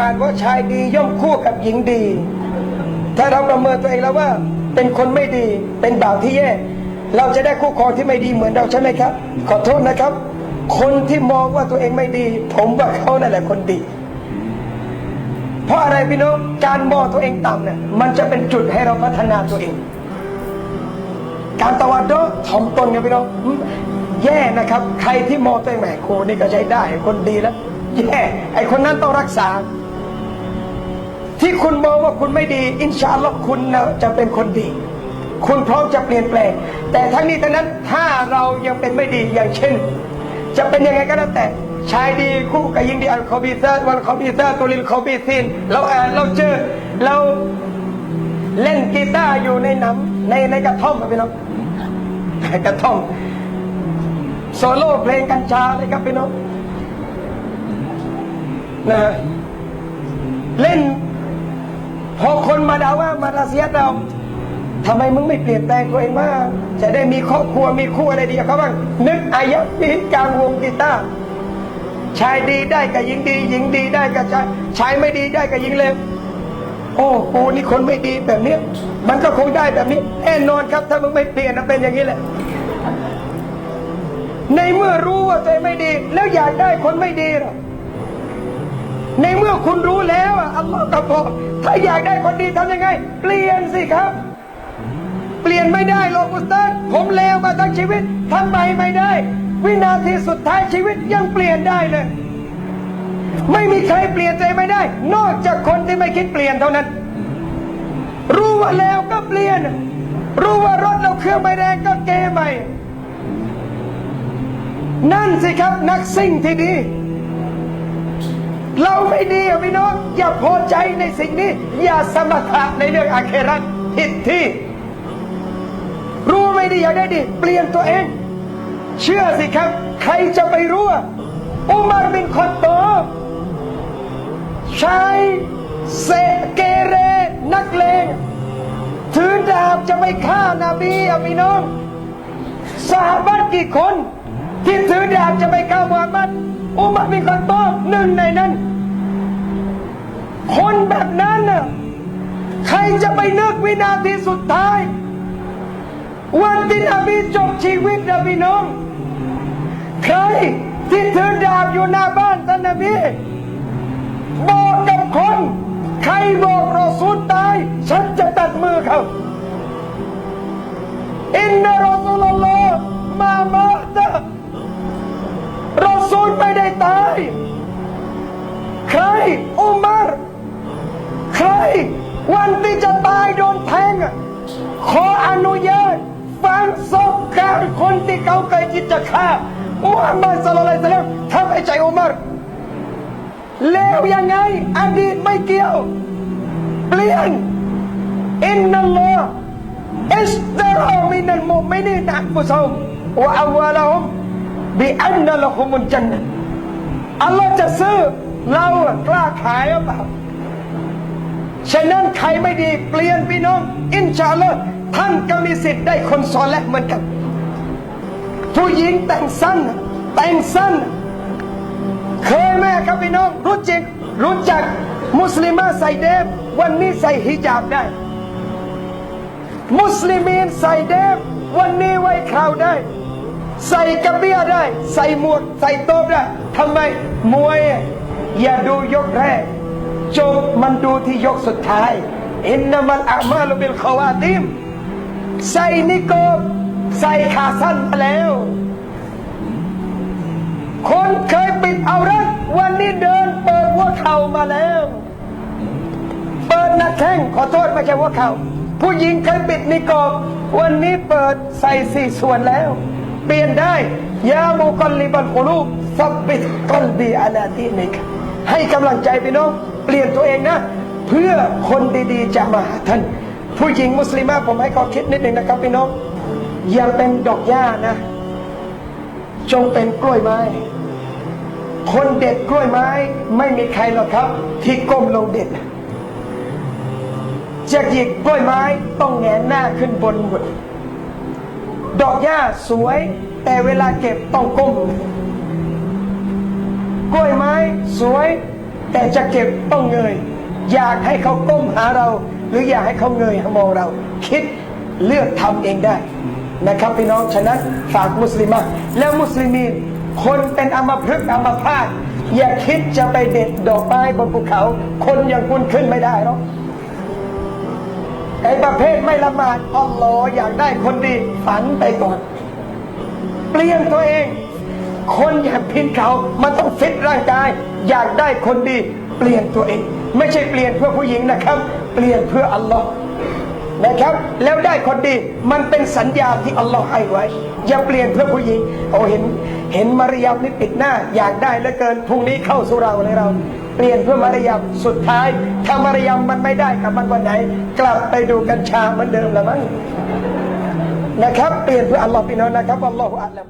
อ่านว่าชายดีย่อมคู่กับหญิงดี ถ้าเราประเมินตัวเองแล้วว่าเป็นคนไม่ดีเป็นบ่าวที่แย่ เราจะได้คู่ครองที่ไม่ดีเหมือนเราใช่ไหมครับ ขอโทษนะครับ คนที่มองว่าตัวเองไม่ดี ผมว่าเขานั่นแหละคนดี เพราะอะไรพี่น้องการมองตัวเองต่ำเนี่ยมันจะเป็นจุดให้เราพัฒนาตัวเอง การตะวันโดถ่อมตนกันพี่น้องแย่นะครับ ใครที่มองตัวเองแหมครูนี่ก็ใช้ได้คนดีแล้วแย่ไอคนนั้นต้องรักษา ที่คุณมองว่าคุณไม่ดี อินชาอัลลอฮ์คุณจะเป็นคนดี คุณพร้อมจะเปลี่ยนแปลง แต่ทั้งนี้ทั้งนั้นถ้าเรายังเป็นไม่ดีอย่างเช่น จะเป็นยังไงก็แล้วแต่ชายดีคู่กับหญิงดีอัลคอบีซาวันคอบีซาตุลิลคอบีซินเราอ่านเราเจอเราเล่นกีตาร์อยู่ในน้ำในในกระท่อมครับพี่น้องกระท่อมโซโล่เพลงกัญชาเลยครับพี่น้องนะเล่น พอคนมาด่าว่ามาราเซียดเราทำไมมึงไม่เปลี่ยนแปลงตัวเองมางจะได้มีครอบครัวมีคู่อะไรดีกับเขาบ้างนึกอายะนี้กลางวงกีตาร์ชายดีได้กับหญิงดี หญิงดีได้กับชายชายไม่ดีได้กับหญิงเลวโอ้กูนี่คนไม่ดีแบบนี้มันก็คงได้แบบนี้แน่นอนครับ ถ้ามึงไม่เปลี่ยนนเป็นอย่างนี้แหละ ในเมื่อรู้ว่าตัวเองไม่ดี แล้วอยากได้คนไม่ดีหรอ คุณรู้แล้วอัลลอฮ์ก็บอก ถ้าอยากได้คนดีทำยังไง เปลี่ยนสิครับ เปลี่ยนไม่ได้หรอกอุสตาดผมเลวมาทั้งชีวิตทำไมไม่ได้ วินาทีสุดท้ายชีวิตยังเปลี่ยนได้เลย ไม่มีใครเปลี่ยนใจไม่ได้ นอกจากคนที่ไม่คิดเปลี่ยนเท่านั้น รู้ว่าแล้วก็เปลี่ยน รู้ว่ารถเราเครื่องไม่แรงก็เกใหม่นั่นสิครับนักซิ่งที่ดี เราไม่ดีอะพี่น้อง อย่าพอใจในสิ่งนี้ อย่าสมถะในเรื่องอาเครัตผิดที่ รู้ไม่ดีอยากได้ดี เปลี่ยนตัวเอง เชื่อสิครับ ใครจะไปรู้อะอุมารบินคอตโตบชายเสเกเรนักเลงถือดาบจะไปฆ่านาบีอะพี่น้องสหบัตกี่คน ที่ถือดาบจะไปฆ่ามุฮัมมัด อุมัรบินคอตโตบหนึ่งในนั้น คนแบบนั้นน่ะใครจะไปนึกวินาทีสุดท้าย วันที่นบีจบชีวิตนะพี่น้อง ใครที่ถือดาบอยู่หน้าบ้านท่านนบีบอกกับคน ใครบอกรอซูลตาย ลไม่ได้ตายใครอุมารใคร วันที่จะตายโดนแทง ขออนุญาตฟังศพการคนที่เขาเคยคิดจะฆ่ามุฮัมมัดสลลัลลอฮุอะลัยฮิวะซัลลัมทำให้ใจอุมารแล้วยังไง อดีตไม่เกี่ยว เปลี่ยนอินนัลลอฮ์อิสตารามินัลมุมินีนอัฟุซฮุมวะอวาลฮุมบิอันนัลฮุมุลจันนะ อัลลอฮ์จะซื้อ เรากล้าขายหรือเปล่าฉะนั้นใครไม่ดีเปลี่ยนพี่น้อง อินชาอัลลอฮ์ท่านก็มีสิทธิ์ได้คนซอและเหมือนกัน ผู้หญิงแต่งสั้น แต่งสั้น เคยไหมครับพี่น้อง รู้จักรู้จักมุสลิมาใส่เดฟวันนี้ใส่ฮิญาบได้ มุสลิมีนใส่เดฟวันนี้ไว้คราวได้ ใส่กระเบียได้ ใส่หมวกใส่โต๊ะได้ทำไมมวย อย่าดูยกแรกจบมันดูที่ยกสุดท้ายอินนามัลอามาลบิลขาวาติมใส่นิโกบใส่ขาสั้นมาแล้ว คนเคยปิดเอารัดวันนี้เดินเปิดหัวเข่ามาแล้ว เปิดหน้าแข้งขอโทษไม่ใช่หัวเข่า ผู้หญิงเคยปิดนิโกบวันนี้เปิดใส่สี่ส่วนแล้ว เปลี่ยนได้ยามุกลลิบัลกุลูบซับบิดกลบีอาลาดีนิกให้กำลังใจพี่น้องเปลี่ยนตัวเองนะ เพื่อคนดีๆจะมาหาท่าน ผู้หญิงมุสลิมผมให้ข้อคิดนิดหนึ่งนะครับพี่น้องอย่าเป็นดอกหญ้านะ จงเป็นกล้วยไม้ คนเด็ดกล้วยไม้ ไม่มีใครหรอกครับ ที่ก้มลงเด็ดจะหยิกกล้วยไม้ต้องแงนหน้าขึ้นบนหมด ดอกหญ้าสวย แต่เวลาเก็บต้องก้มกล้วยไม้สวย แต่จะเก็บต้องเงย อยากให้เขาก้มหาเรา หรืออยากให้เขาเงยมองเรา คิดเลือกทำเองได้นะครับพี่น้องฉะนั้นฝากมุสลิมะแล้วมุสลิมีคนเป็นอมพฤกษ์อมพาตอย่าคิดจะไปเด็ดดอกไม้บนภูเขา คนอย่างคุณขึ้นไม่ได้หรอก ไอ้ประเภทไม่ละหมาดอัลลอฮ์อยากได้คนดีฝันไปก่อน เปลี่ยนตัวเอง คนอยากพินเขา มันต้องฟิตร่างกาย อยากได้คนดี เปลี่ยนตัวเอง ไม่ใช่เปลี่ยนเพื่อผู้หญิงนะครับ เปลี่ยนเพื่ออัลลอฮ์นะครับ แล้วได้คนดีมันเป็นสัญญาที่อัลลอฮ์ให้ไว้ อย่าเปลี่ยนเพื่อผู้หญิงโอ้เห็น เห็นมารยามนี่ปิดหน้า อยากได้เหลือเกินพรุ่งนี้เข้าสู่เราเลยเรา เปลี่ยนเพื่อมารยาสุดท้ายถ้ามารยามมันไม่ได้กับมันวันไหน กลับไปดูกัญชาเหมือนเดิมละมั้งนะครับ เปลี่ยนเพื่ออัลลอฮ์พี่น้องนะครับอัลลอฮฺอัลลัม